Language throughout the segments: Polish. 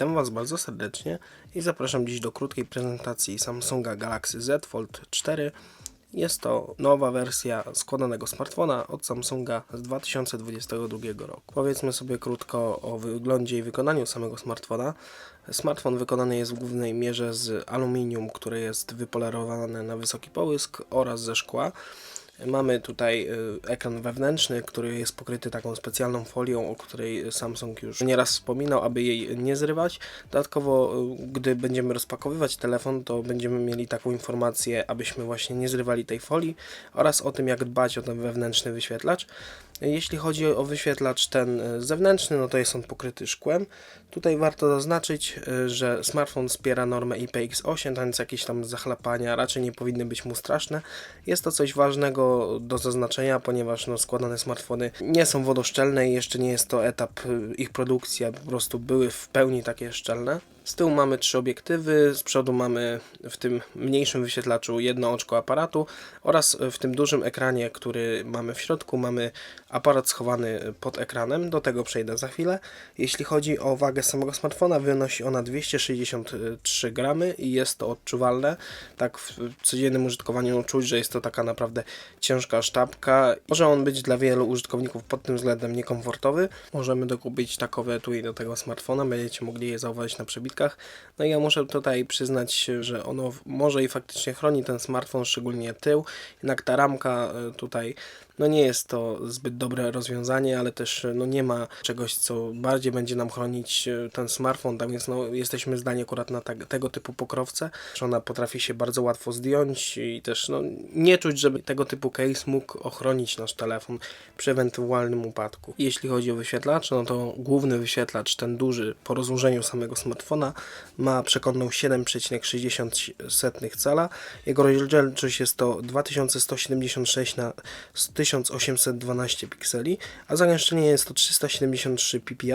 Witam Was bardzo serdecznie i zapraszam dziś do krótkiej prezentacji Samsunga Galaxy Z Fold 4. Jest to nowa wersja składanego smartfona od Samsunga z 2022 roku. Powiedzmy sobie krótko o wyglądzie i wykonaniu samego smartfona. Smartfon wykonany jest w głównej mierze z aluminium, które jest wypolerowane na wysoki połysk oraz ze szkła. Mamy tutaj y, ekran wewnętrzny, który jest pokryty taką specjalną folią, o której Samsung już nieraz wspominał, aby jej nie zrywać. Dodatkowo, y, gdy będziemy rozpakowywać telefon, to będziemy mieli taką informację, abyśmy właśnie nie zrywali tej folii oraz o tym, jak dbać o ten wewnętrzny wyświetlacz. Jeśli chodzi o wyświetlacz ten y, zewnętrzny, no to jest on pokryty szkłem. Tutaj warto zaznaczyć, y, że smartfon wspiera normę IPX8, więc jakieś tam zachlapania raczej nie powinny być mu straszne. Jest to coś ważnego do zaznaczenia, ponieważ no, składane smartfony nie są wodoszczelne i jeszcze nie jest to etap y, ich produkcji, a po prostu były w pełni takie szczelne. Z tyłu mamy trzy obiektywy, z przodu mamy w tym mniejszym wyświetlaczu jedno oczko aparatu oraz w tym dużym ekranie, który mamy w środku, mamy aparat schowany pod ekranem. Do tego przejdę za chwilę. Jeśli chodzi o wagę samego smartfona, wynosi ona 263 gramy i jest to odczuwalne. Tak w codziennym użytkowaniu czuć, że jest to taka naprawdę ciężka sztabka. Może on być dla wielu użytkowników pod tym względem niekomfortowy. Możemy dokupić takowe etui do tego smartfona, będziecie mogli je zauważyć na przebitkach. No i ja muszę tutaj przyznać, że ono może i faktycznie chroni ten smartfon, szczególnie tył. Jednak ta ramka e, tutaj no nie jest to zbyt dobre rozwiązanie, ale też no nie ma czegoś, co bardziej będzie nam chronić e, ten smartfon, tam jest, no, jesteśmy zdani akurat na tak, tego typu pokrowce, że ona potrafi się bardzo łatwo zdjąć i też no, nie czuć, żeby tego typu case mógł ochronić nasz telefon przy ewentualnym upadku. Jeśli chodzi o wyświetlacz, no to główny wyświetlacz, ten duży po rozłożeniu samego smartfona ma przekątną 7,60 cala. Jego rozdzielczość jest to 2176 na 1812 pikseli, a zagęszczenie jest to 373 ppi.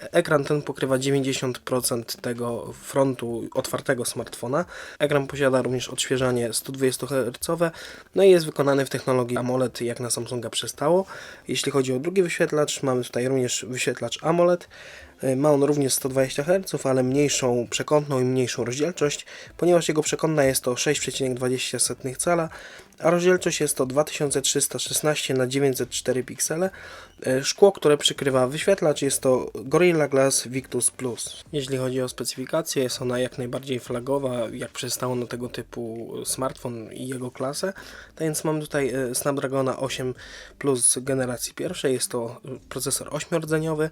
Ekran ten pokrywa 90% tego frontu otwartego smartfona. Ekran posiada również odświeżanie 120 Hz, no i jest wykonany w technologii AMOLED, jak na Samsunga przystało. Jeśli chodzi o drugi wyświetlacz, mamy tutaj również wyświetlacz AMOLED. Ma on również 120 Hz, ale mniejszą przekątną i mniejszą rozdzielczość, ponieważ jego przekątna jest to 6,20 cala, a rozdzielczość jest to 2316 na 904 piksele. E, Szkło, które przykrywa wyświetlacz jest to Gorilla Glass Victus Plus. Jeśli chodzi o specyfikację, jest ona jak najbardziej flagowa, jak przystało na tego typu smartfon i jego klasę. Tak więc mamy tutaj e, Snapdragona 8 Plus generacji pierwszej, jest to procesor 8-rdzeniowy,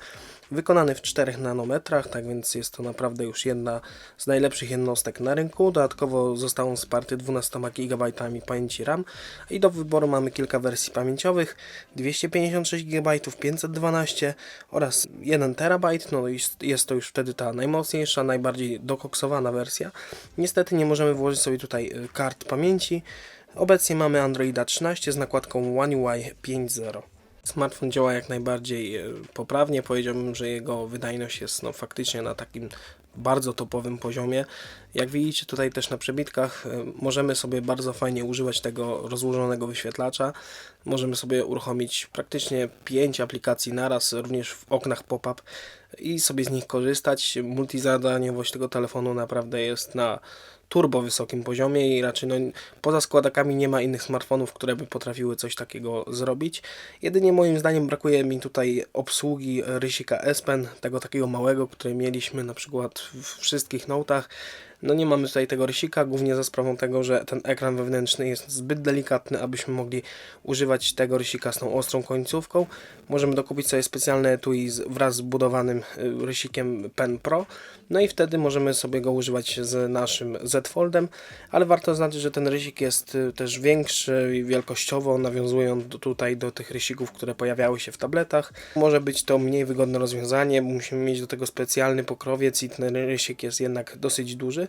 wykonany w 4 nanometrach, tak więc jest to naprawdę już jedna z najlepszych jednostek na rynku. Dodatkowo został on wsparty 12 GB pamięci RAM i do wyboru mamy kilka wersji pamięciowych 256 GB, 512 oraz 1 TB. No jest to już wtedy ta najmocniejsza, najbardziej dokoksowana wersja. Niestety nie możemy włożyć sobie tutaj y, kart pamięci. Obecnie mamy Androida 13 z nakładką One UI 5.0. Smartfon działa jak najbardziej e, poprawnie. Powiedziałbym, że jego wydajność jest no, faktycznie na takim bardzo topowym poziomie. Jak widzicie tutaj też na przebitkach e, możemy sobie bardzo fajnie używać tego rozłożonego wyświetlacza. Możemy sobie uruchomić praktycznie 5 aplikacji naraz, również w oknach pop-up i sobie z nich korzystać. Multizadaniowość tego telefonu naprawdę jest na turbo wysokim poziomie i raczej no, poza składakami nie ma innych smartfonów, które by potrafiły coś takiego zrobić. Jedynie moim zdaniem brakuje mi tutaj obsługi rysika S Pen, tego takiego małego, który mieliśmy na przykład w wszystkich notach. No nie mamy tutaj tego rysika, głównie za sprawą tego, że ten ekran wewnętrzny jest zbyt delikatny, abyśmy mogli używać tego rysika z tą ostrą końcówką. Możemy dokupić sobie specjalne etui wraz z budowanym y, rysikiem Pen Pro, no i wtedy możemy sobie go używać z naszym Z Foldem, ale warto zaznaczyć, że ten rysik jest y, też większy wielkościowo, nawiązując tutaj do tych rysików, które pojawiały się w tabletach. Może być to mniej wygodne rozwiązanie, musimy mieć do tego specjalny pokrowiec i ten rysik jest jednak dosyć duży.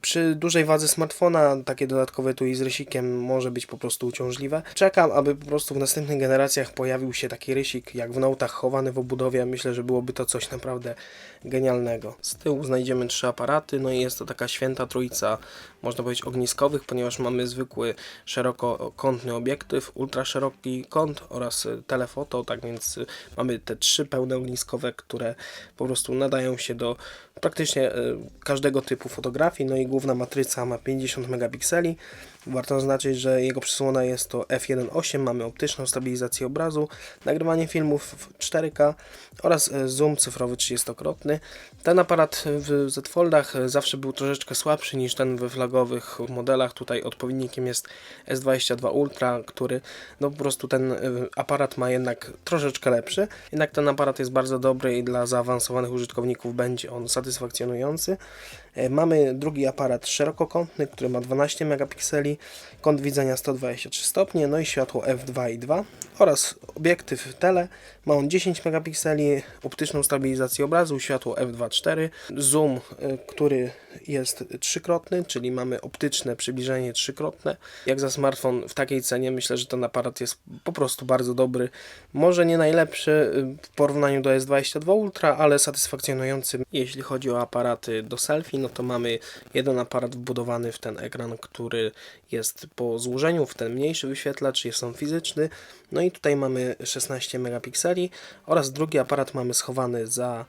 Przy dużej wadze smartfona takie dodatkowe tui z rysikiem może być po prostu uciążliwe. Czekam, aby po prostu w następnych generacjach pojawił się taki rysik jak w Note'ach chowany w obudowie. Myślę, że byłoby to coś naprawdę genialnego. Z tyłu znajdziemy trzy aparaty, no i jest to taka święta trójca, można powiedzieć ogniskowych, ponieważ mamy zwykły szerokokątny obiektyw, ultra szeroki kąt oraz telefoto, tak więc mamy te trzy pełne ogniskowe, które po prostu nadają się do praktycznie y, każdego typu fotografii, no i główna matryca ma 50 megapikseli. Warto zaznaczyć, że jego przysłona jest to f1.8, mamy optyczną stabilizację obrazu, nagrywanie filmów w 4K oraz e, zoom cyfrowy 30-krotny. Ten aparat w Z Foldach e, zawsze był troszeczkę słabszy niż ten we flagowych modelach. Tutaj odpowiednikiem jest S22 Ultra, który no po prostu ten e, aparat ma jednak troszeczkę lepszy. Jednak ten aparat jest bardzo dobry i dla zaawansowanych użytkowników będzie on satysfakcjonujący. Mamy drugi aparat szerokokątny, który ma 12 megapikseli, kąt widzenia 123 stopnie, no i światło f2 i 2 oraz obiektyw tele. Ma on 10 megapikseli, optyczną stabilizację obrazu, światło f2.4, zoom, y, który jest trzykrotny, czyli mamy optyczne przybliżenie trzykrotne. Jak za smartfon w takiej cenie myślę, że ten aparat jest po prostu bardzo dobry. Może nie najlepszy y, w porównaniu do S22 Ultra, ale satysfakcjonujący. Jeśli chodzi o aparaty do selfie, no to mamy jeden aparat wbudowany w ten ekran, który jest po złożeniu w ten mniejszy wyświetlacz, jest on fizyczny. No i tutaj mamy 16 megapikseli oraz drugi aparat mamy schowany za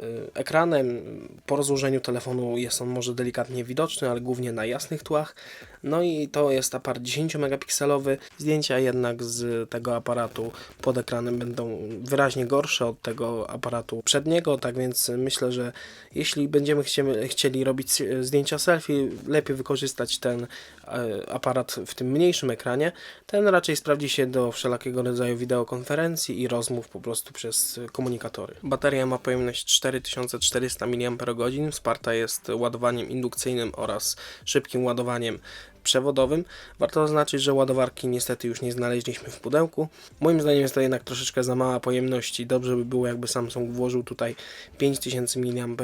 y, ekranem. Po rozłożeniu telefonu jest on może delikatnie widoczny, ale głównie na jasnych tłach. No i to jest aparat 10 megapikselowy. Zdjęcia jednak z tego aparatu pod ekranem będą wyraźnie gorsze od tego aparatu przedniego, tak więc myślę, że jeśli będziemy chcieli, chcieli robić zdjęcia selfie, lepiej wykorzystać ten e, aparat w tym mniejszym ekranie. Ten raczej sprawdzi się do wszelakiego rodzaju wideokonferencji i rozmów po prostu przez komunikatory. Bateria ma pojemność 4400 mAh, wsparta jest ładowaniem indukcyjnym oraz szybkim ładowaniem przewodowym. Warto zaznaczyć, że ładowarki niestety już nie znaleźliśmy w pudełku. Moim zdaniem jest to jednak troszeczkę za mała pojemność i dobrze by było jakby Samsung włożył tutaj 5000 mAh.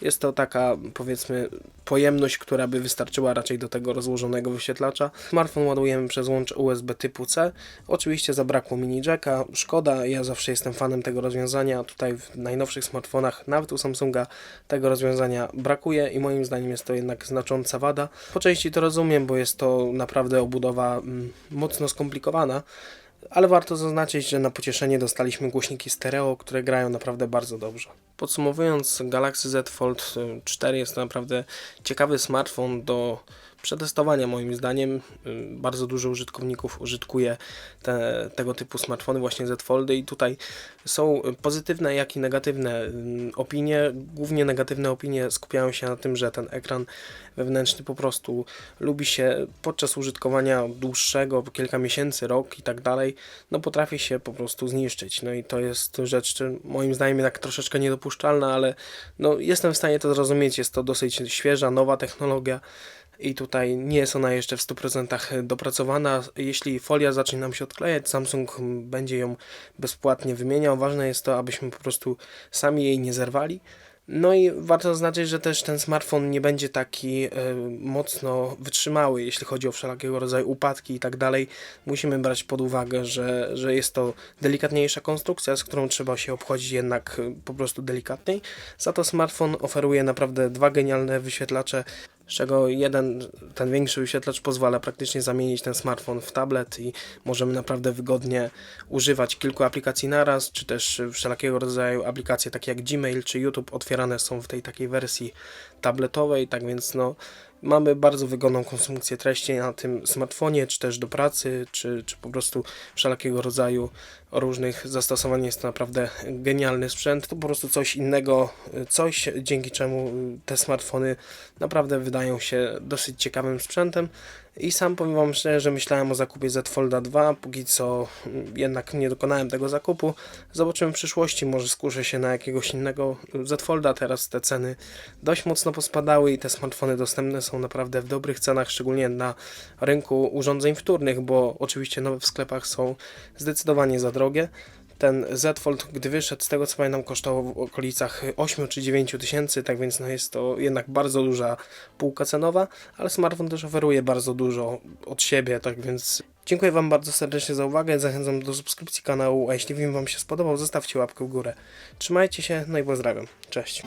Jest to taka powiedzmy pojemność, która by wystarczyła raczej do tego rozłożonego wyświetlacza. Smartfon ładujemy przez łącz USB typu C. Oczywiście zabrakło mini jacka. Szkoda, ja zawsze jestem fanem tego rozwiązania. Tutaj w najnowszych smartfonach, nawet u Samsunga tego rozwiązania brakuje i moim zdaniem jest to jednak znacząca wada. Po części to rozumiem, bo jest to naprawdę obudowa mm, mocno skomplikowana, ale warto zaznaczyć, że na pocieszenie dostaliśmy głośniki stereo, które grają naprawdę bardzo dobrze. Podsumowując, Galaxy Z Fold 4 jest to naprawdę ciekawy smartfon do przetestowania moim zdaniem. Y, Bardzo dużo użytkowników użytkuje te, tego typu smartfony, właśnie Z Foldy i tutaj są pozytywne jak i negatywne y, opinie. Głównie negatywne opinie skupiają się na tym, że ten ekran wewnętrzny po prostu lubi się podczas użytkowania dłuższego, kilka miesięcy, rok i tak dalej, no potrafi się po prostu zniszczyć. No i to jest rzecz, moim zdaniem jednak troszeczkę niedopuszczalna, ale no jestem w stanie to zrozumieć. Jest to dosyć świeża, nowa technologia i tutaj nie jest ona jeszcze w 100% dopracowana. Jeśli folia zacznie nam się odklejać, Samsung będzie ją bezpłatnie wymieniał. Ważne jest to, abyśmy po prostu sami jej nie zerwali. No i warto zaznaczyć, że też ten smartfon nie będzie taki y, mocno wytrzymały, jeśli chodzi o wszelkiego rodzaju upadki i tak dalej. Musimy brać pod uwagę, że, że jest to delikatniejsza konstrukcja, z którą trzeba się obchodzić jednak y, po prostu delikatniej. Za to smartfon oferuje naprawdę dwa genialne wyświetlacze z czego jeden, ten większy wyświetlacz pozwala praktycznie zamienić ten smartfon w tablet i możemy naprawdę wygodnie używać kilku aplikacji naraz, czy też wszelkiego rodzaju aplikacje takie jak Gmail czy YouTube otwierane są w tej takiej wersji tabletowej, tak więc no mamy bardzo wygodną konsumpcję treści na tym smartfonie, czy też do pracy, czy, czy po prostu wszelkiego rodzaju różnych zastosowań. Jest to naprawdę genialny sprzęt. To po prostu coś innego, coś dzięki czemu te smartfony naprawdę wydają się dosyć ciekawym sprzętem. I sam powiem Wam szczerze, że myślałem o zakupie Z Folda 2, póki co jednak nie dokonałem tego zakupu. Zobaczymy w przyszłości, może skuszę się na jakiegoś innego Z Folda. Teraz te ceny dość mocno pospadały i te smartfony dostępne są naprawdę w dobrych cenach, szczególnie na rynku urządzeń wtórnych, bo oczywiście nowe w sklepach są zdecydowanie za drogie. Ten Z Fold, gdy wyszedł, z tego co pamiętam, kosztował w okolicach 8 czy 9 tysięcy, tak więc no jest to jednak bardzo duża półka cenowa, ale smartfon też oferuje bardzo dużo od siebie, tak więc dziękuję Wam bardzo serdecznie za uwagę, zachęcam do subskrypcji kanału, a jeśli film Wam się spodobał, zostawcie łapkę w górę. Trzymajcie się, no i pozdrawiam. Cześć.